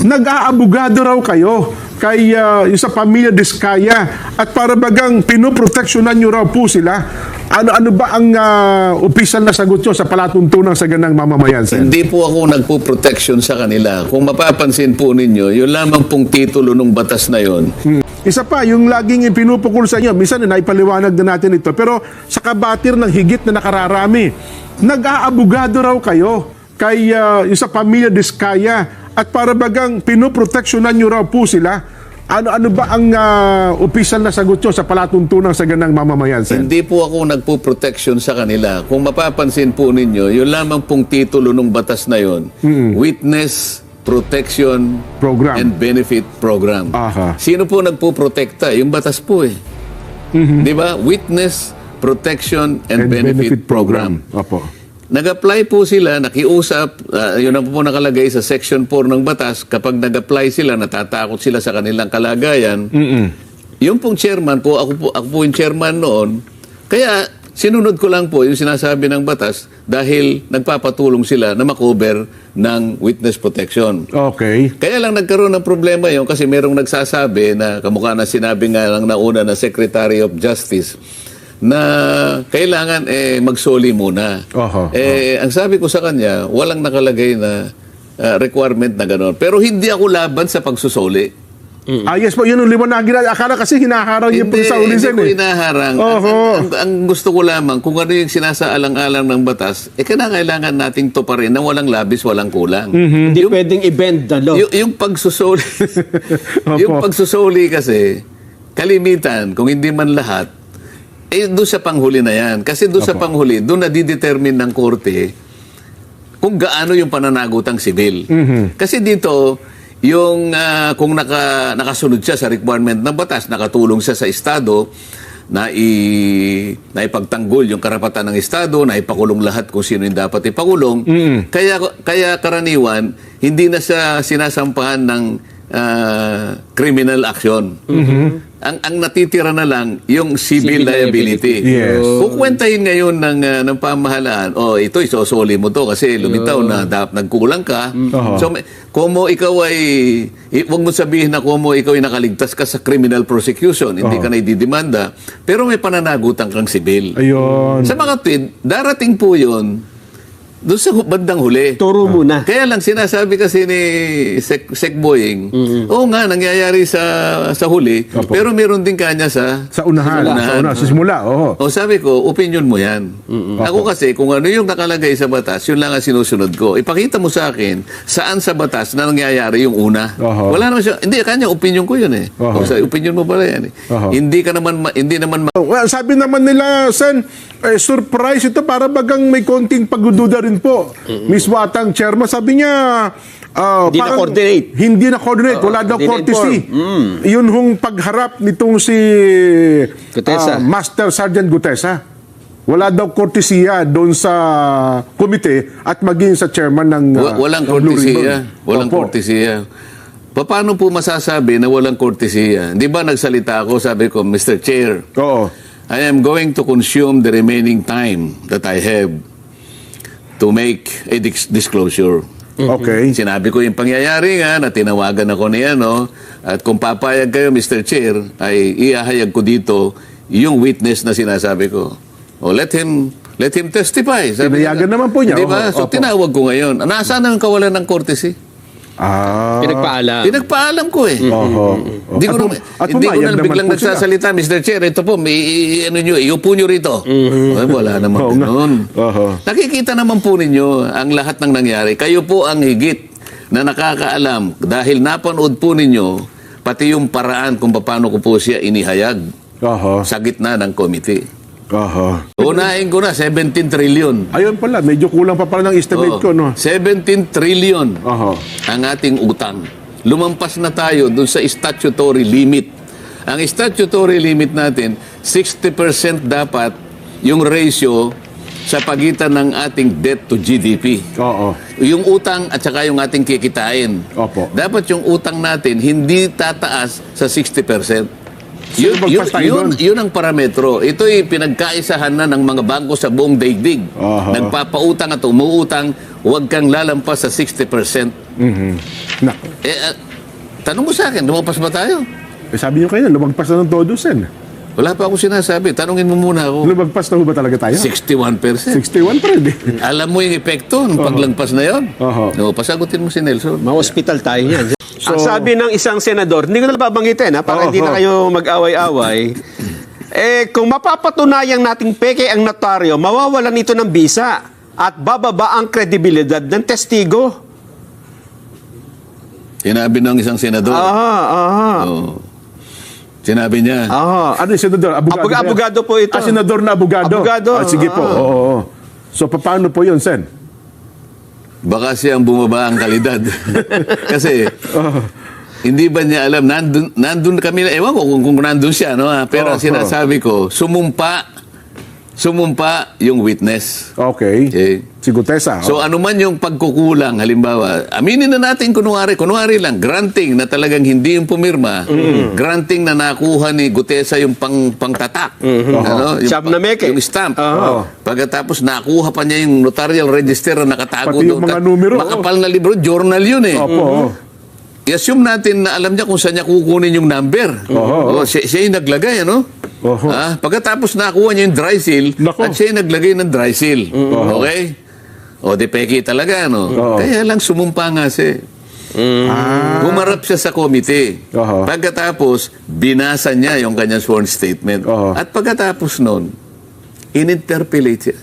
nag-aabogado raw kayo kay ah, yung sa pamilya Diskaya at para bagang pinoproteksyonan nyo raw po sila. Ano ano ba ang ah, opisyal na sagot nyo sa palatuntunan sa ganang mamamayan, Sen? Hindi po ako nagpo-protection sa kanila. Kung mapapansin po ninyo, yun lamang pong titulo ng batas na yon. Hmm. Isa pa, yung laging pinupukul sa inyo, minsan na naipaliwanag na natin ito, pero sa kabatir ng higit na nakararami, nag-aabogado raw kayo kay ah, yung sa pamilya Diskaya at para bagang pinoproteksyonan nyo raw po sila. Ano ano ba ang ah, opisyal na sagot nyo sa palatuntunan sa ganang mamamayan, Sen? Hindi po ako nagpo-protection sa kanila. Kung mapapansin po ninyo, yun lamang pong titulo ng batas na yon. Witness Protection Program. and Benefit Program. Aha. Sino po nagpo-protekta? Yung batas po eh. Di ba? Witness Protection and, Benefit, Program. Opo. Nag-apply po sila, nakiusap, ah, yun ang po nakalagay sa Section 4 ng batas, kapag nag-apply sila, natatakot sila sa kanilang kalagayan, yung pong chairman po, ako po, ako po yung chairman noon, kaya sinunod ko lang po yung sinasabi ng batas dahil nagpapatulong sila na makover ng witness protection. Okay. Kaya lang nagkaroon ng problema yon kasi merong nagsasabi na kamukha na sinabi nga lang nauna na Secretary of Justice na kailangan eh magsoli muna. Oho, eh ang sabi ko sa kanya, walang nakalagay na ah, requirement na gano'n. Pero hindi ako laban sa pagsusoli. Ah, yes po, yun ang liwanagin na. Akala kasi hinaharang yung Hindi, sa hindi ulisan ko eh. Ang, Oho. ang, ang, ang gusto ko lamang, kung ano yung sinasaalang-alang ng batas, eh kailangan nating to pa rin na walang labis, walang kulang. Mhm. Hindi pwedeng i-bend the law. Y- yung pagsusoli, yung pagsusoli kasi, kalimitan, kung hindi man lahat, eh doon sa panghuli na yan. Kasi doon sa panghuli, doon nadidetermine ng korte kung gaano yung pananagutang sibil. Kasi dito, yung ah, kung naka, nakasunod siya sa requirement ng batas, nakatulong siya sa Estado, na i na ipagtanggol yung karapatan ng estado na ipakulong lahat kung sino yung dapat ipakulong. Kaya kaya karaniwan hindi na siya sinasampahan ng ah, criminal action ang ang natitira na lang yung civil, Civil liability, Yes. kukwentahin ngayon ng ah, ng pamahalaan oh ito isosoli mo to kasi lumitaw na dap nagkulang ka. Oho. so may- kumo ikaw ay wag mo sabihin na kumo ikaw ay nakaligtas ka sa criminal prosecution hindi ka na ididemanda pero may pananagutan kang sibil. Ayun. sa mga tweet darating po yun doon sa bandang huli Turo muna. kaya lang sinasabi kasi ni Sec, Sec Boying, oo nga, nangyayari sa sa huli, Opo. pero meron din kanya sa... Sa unahan. Sa Sa una, sa simula. Oo. O sabi ko, opinion mo yan. Ako kasi, kung ano yung nakalagay sa batas, yun lang ang sinusunod ko. Ipakita mo sa akin, saan sa batas na nangyayari yung una. Oho. Wala naman siya. Hindi, kanya, opinion ko yun eh. Oho. O, sa opinion mo pala yan eh. Oho. Hindi ka naman, ma- hindi naman ma- Well, sabi naman nila, Sen, eh, surprise ito para bagang may konting pagdududa rin po. Miss Watang, chairman, sabi niya, ah, Hindi parang na-coordinate. Hindi na-coordinate. Wala daw courtesy. Yun hong pagharap nitong si Gutesa. ah, Master Sergeant Gutesa. Wala daw kortesiya doon sa komite at maging sa chairman ng ah, walang kortesiya. Walang Opo. kortesiya. Pa- Paano po masasabi na walang kortesiya? Di ba nagsalita ako, sabi ko, Mr. Chair, Oo. I am going to consume the remaining time that I have to make a dis- disclosure. Okay. Sinabi ko yung pangyayari nga na tinawagan ako ni ano at kung papayag kayo Mr. Chair ay iahayag ko dito yung witness na sinasabi ko. O let him let him testify. Tinayagan naman po niya. Di ba? Oho, So opo. tinawag ko ngayon. Nasaan ang kawalan ng courtesy? Ah. Pinagpaalam. Pinagpaalam ko eh. Oho. Hindi ko, pum- at hindi ko pumayag na naman biglang po sila. nagsasalita, Mr. Chair, ito po, may, i- ano nyo, iupo nyo rito. Ay, wala naman Oo nga. ganun. Oho. Nakikita naman po ninyo ang lahat ng nangyari. Kayo po ang higit na nakakaalam dahil napanood po ninyo pati yung paraan kung paano ko po siya inihayag Oho. sa gitna ng committee. Oho. Unahin ko na, 17 trillion. Ayun pala, medyo kulang pa pala ng estimate Oo, ko, no? 17 trillion Oho. ang ating utang. Lumampas na tayo dun sa statutory limit. Ang statutory limit natin, 60% dapat yung ratio sa pagitan ng ating debt to GDP. Oo. Yung utang at saka yung ating kikitain. Opo. Dapat yung utang natin hindi tataas sa 60%. Yun, yun, yun, yun ang parametro. Ito'y pinagkaisahan na ng mga bangko sa buong daigdig. Aha. Nagpapautang at umuutang, huwag kang lalampas sa 60%. Nako. Eh, ah, tanong mo sa akin, lumabas ba tayo? Eh, sabi niyo kayo, lumagpas na ng todo, Sen. Wala pa ako sinasabi. Tanungin mo muna ako. Lumagpas na ba talaga tayo? 61%. 61 pa rin eh. Alam mo yung epekto ng paglagpas na yon? Oho. No, pasagutin mo si Nelson. Ma-hospital tayo niyan. So- Ang sabi ng isang senador, hindi ko na babanggitin ha, para Oo, hindi na oo. kayo mag-away-away. eh, kung mapapatunayang nating peke ang notaryo, mawawalan ito ng bisa at bababa ang kredibilidad ng testigo. Sinabi ng isang senador. Aha, aha. Oo. Sinabi niya. Aha. Ano yung senador? Abogado, Abog- ba yan? abogado po ito. Ah, senador na abogado. Abogado, Ah, sige po. ah. Oo, oo. So, paano po yun, Sen? Baka siyang bumaba ang kalidad. Kasi, hindi ba niya alam, nandun, nandun kami, ewan ko kung, kung nandun siya, no? pero Oo, sinasabi ko, sumumpa, sumumpa yung witness. Okay. Okay. Si Gutesa. So ano man yung pagkukulang, halimbawa, aminin na natin kunwari, kunwari lang, granting na talagang hindi yung pumirma, granting na nakuha ni Gutesa yung pang, pangtatak. Ano? Yung, Siyam na meke. Yung stamp. Oo. Pagkatapos nakuha pa niya yung notarial register na nakatago Pati yung doon. mga Ta- numero, Makapal na libro, journal yun eh. Opo. oo. I-assume natin na alam niya kung saan niya kukunin yung number. Oo. Oh, siya, siya yung naglagay, ano? Oo. Ah, pagkatapos nakuha niya yung dry seal, Nako. at siya yung naglagay ng dry seal. Okay? O, di peki talaga, no? Oo. Kaya lang sumumpa nga siya. Ah. Humarap siya sa committee. Oo. Pagkatapos, binasa niya yung kanyang sworn statement. Oo. At pagkatapos nun, in-interpellate siya.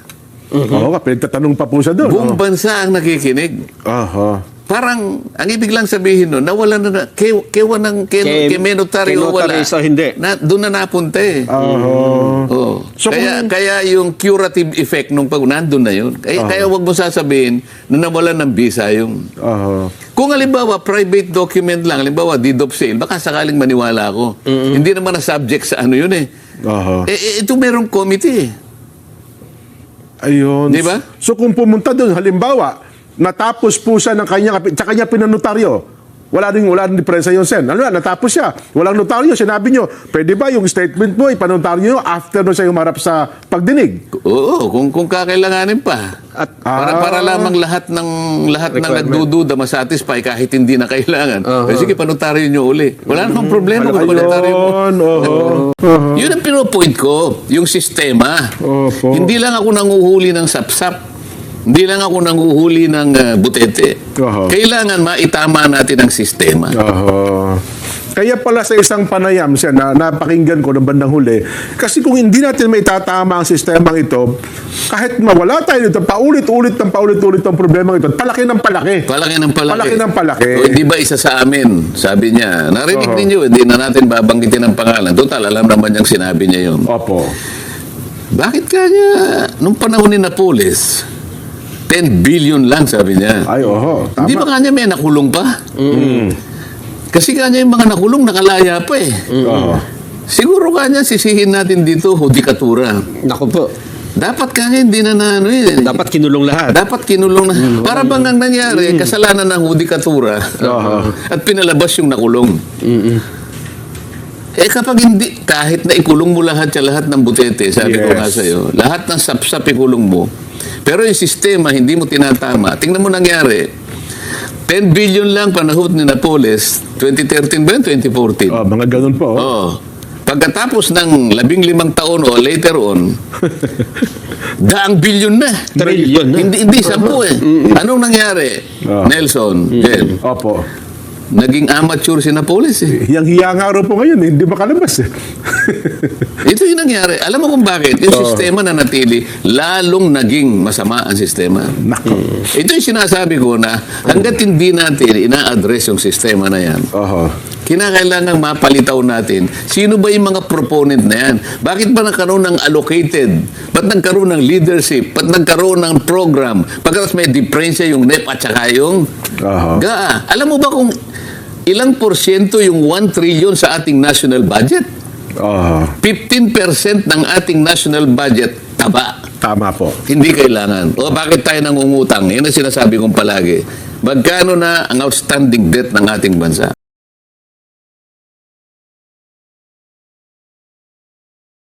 Oo nga, pinagtatanong pa po siya doon. Buong bansa ang nakikinig. Aha. Parang, ang ibig lang sabihin nun, nawala na na, ke, kewa ng, ke, Ke- ke, menotaryo ke wala. sa hindi. Na, doon na napunta eh. Aha. Oh. So kaya kung- kaya yung curative effect nung pag nandun na yun. Kaya, kaya wag mo sasabihin na nawalan ng visa yung Aha. kung halimbawa private document lang, halimbawa deed of sale, baka sakaling maniwala ako. Hindi naman na subject sa ano yun eh. Eh, eh, ito merong committee eh. Ayun. Di ba? So kung pumunta doon, halimbawa, natapos po siya ng kanyang, sa kanya pinanotaryo, wala rin, wala rin diferensya yun, Sen. Ano yan, natapos siya. Walang notaryo. Sinabi nyo, pwede ba yung statement mo, ipanotaryo nyo after nun siya humarap sa pagdinig? Oo, kung kung kakailanganin pa. At Para Ah. para lamang lahat ng lahat ng nagdududa masatisfy kahit hindi na kailangan. Eh, sige, panotaryo nyo uli. Wala namang problema kung panotaryo mo. Ayun, oo. Yun ang pinopoint ko, yung sistema. Opo. Hindi lang ako nanguhuli ng sapsap. Hindi lang ako nanguhuli ng uh, butete. Oho. Kailangan maitama natin ang sistema. Aha. Kaya pala sa isang panayam siya na napakinggan ko ng bandang huli, kasi kung hindi natin may tatama ang sistemang ito, kahit mawala tayo dito, paulit-ulit ng paulit-ulit ang problema ito, palaki ng palaki. Palaki ng palaki. Palaki ng palaki. O, hindi ba isa sa amin? Sabi niya. Narinig Oho. ninyo, hindi na natin babanggitin ang pangalan. Total, alam naman niyang sinabi niya yun. Opo. Bakit kanya, nung panahon ni Napoles, 10 billion lang, sabi niya. Ay, oho. Tama. Hindi ba kanya may nakulong pa? Kasi kanya yung mga nakulong nakalaya pa eh. Oho. Siguro kanya sisihin natin dito, hudikatura. Naku po, Dapat kanya hindi na na ano eh. dapat kinulong lahat. Dapat kinulong na. Para bang ang nangyari, kasalanan ng hudikatura at pinalabas yung nakulong. Eh kapag hindi, kahit na ikulong mo lahat sa lahat ng butete, sabi ko Yes. nga sa'yo, lahat ng sapsap ikulong mo, pero yung sistema hindi mo tinatama. Tingnan mo nangyari, 10 billion lang panahon ni Napoles, 2013 ba yun? 2014? Oh, mga ganun po. oh. Oo. Pagkatapos ng labing limang taon o later on, daang bilyon na. Trillion na. Hindi, hindi sampu eh. Anong nangyari? Ah. Nelson, Jen, Opo. Naging amateur si Napoles eh. Yang hiya nga raw po ngayon, eh, hindi makalabas eh. Ito yung nangyari. Alam mo kung bakit? Yung sistema na natili, lalong naging masama ang sistema. Nako. Ito yung sinasabi ko na hanggat hindi natin ina-address yung sistema na yan, Oho. kinakailangan mapalitaw natin sino ba yung mga proponent na yan. Bakit ba nagkaroon ng allocated? Ba't nagkaroon ng leadership? Ba't nagkaroon ng program? Pagkatapos may diferensya yung NEP at saka yung Aha. GAA. Alam mo ba kung ilang porsyento yung 1 trillion sa ating national budget? Oho. 15% ng ating national budget taba. Tama po. Hindi kailangan. O bakit tayo nangungutang? Yan ang sinasabi kong palagi. Magkano na ang outstanding debt ng ating bansa?